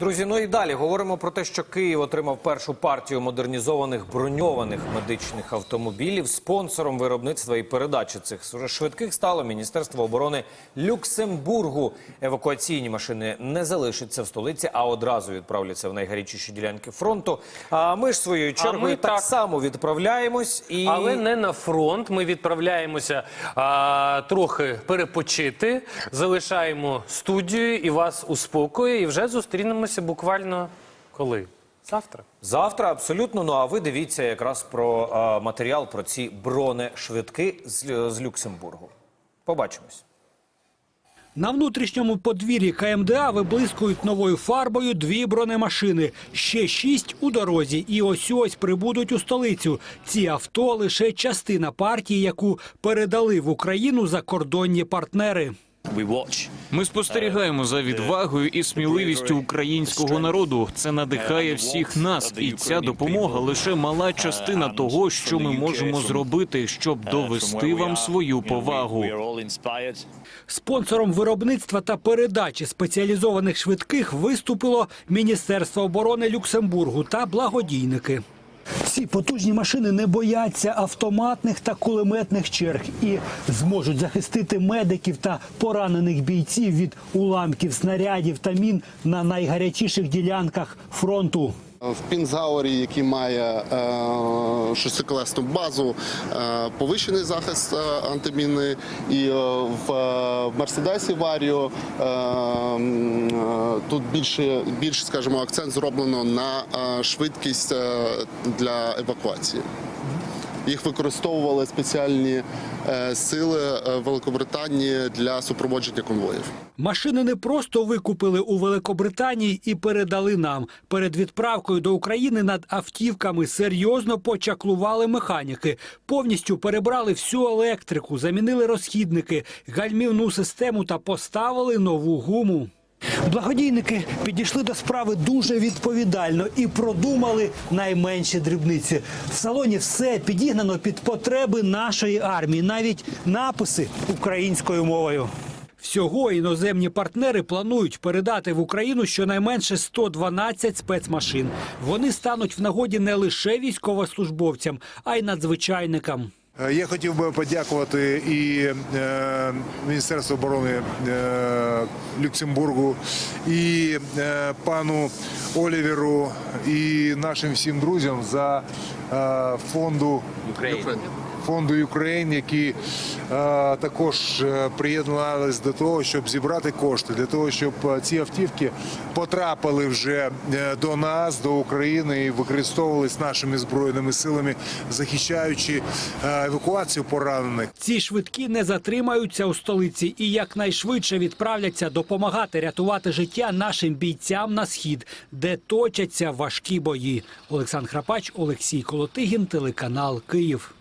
Друзі, ну і далі говоримо про те, що Київ отримав першу партію модернізованих броньованих медичних автомобілів. Спонсором виробництва і передачі цих швидких стало Міністерство оборони Люксембургу. Евакуаційні машини не залишаться в столиці, а одразу відправляться в найгарячіші ділянки фронту. А ми ж своєю чергою так, так. само відправляємось і Але не на фронт. Ми відправляємося а, трохи перепочити, залишаємо студію і вас успокоює. І вже зустрінемося буквально коли? Завтра. Завтра абсолютно. Ну а ви дивіться якраз про а, матеріал про ці бронешвидки з, з Люксембургу. Побачимось. На внутрішньому подвір'ї КМДА виблискують новою фарбою дві бронемашини. Ще шість у дорозі. І ось ось прибудуть у столицю. Ці авто лише частина партії, яку передали в Україну закордонні партнери. Ми спостерігаємо за відвагою і сміливістю українського народу. Це надихає всіх нас, і ця допомога лише мала частина того, що ми можемо зробити, щоб довести вам свою повагу. Спонсором виробництва та передачі спеціалізованих швидких виступило Міністерство оборони Люксембургу та благодійники. Ці потужні машини не бояться автоматних та кулеметних черг і зможуть захистити медиків та поранених бійців від уламків снарядів та мін на найгарячіших ділянках фронту. В Пінзауері, який має е, шестиколесну базу, е, повищений захист е, антимінний, і в Мерседесі Варіо тут більше, більше, скажімо, акцент зроблено на швидкість для евакуації. Їх використовували спеціальні е, сили е, Великобританії для супроводження конвоїв. Машини не просто викупили у Великобританії і передали нам. Перед відправкою до України над автівками серйозно почаклували механіки. Повністю перебрали всю електрику, замінили розхідники, гальмівну систему та поставили нову гуму. Благодійники підійшли до справи дуже відповідально і продумали найменші дрібниці. В салоні все підігнано під потреби нашої армії, навіть написи українською мовою. Всього іноземні партнери планують передати в Україну щонайменше 112 спецмашин. Вони стануть в нагоді не лише військовослужбовцям, а й надзвичайникам. Е, Я хотів би подякувати і е, Міністерству оборони е, Люксембургу, і пану Оліверу, і нашим всім друзям за фонду фонду Україн, які е, також е, приєднались до того, щоб зібрати кошти для того, щоб е, ці автівки потрапили вже до нас, до України і використовувались нашими збройними силами, захищаючи евакуацію поранених. Ці швидкі не затримаються у столиці і якнайшвидше відправляться допомагати рятувати життя нашим бійцям на схід, де точаться важкі бої. Олександр Храпач, Олексій Колотигін, телеканал Київ.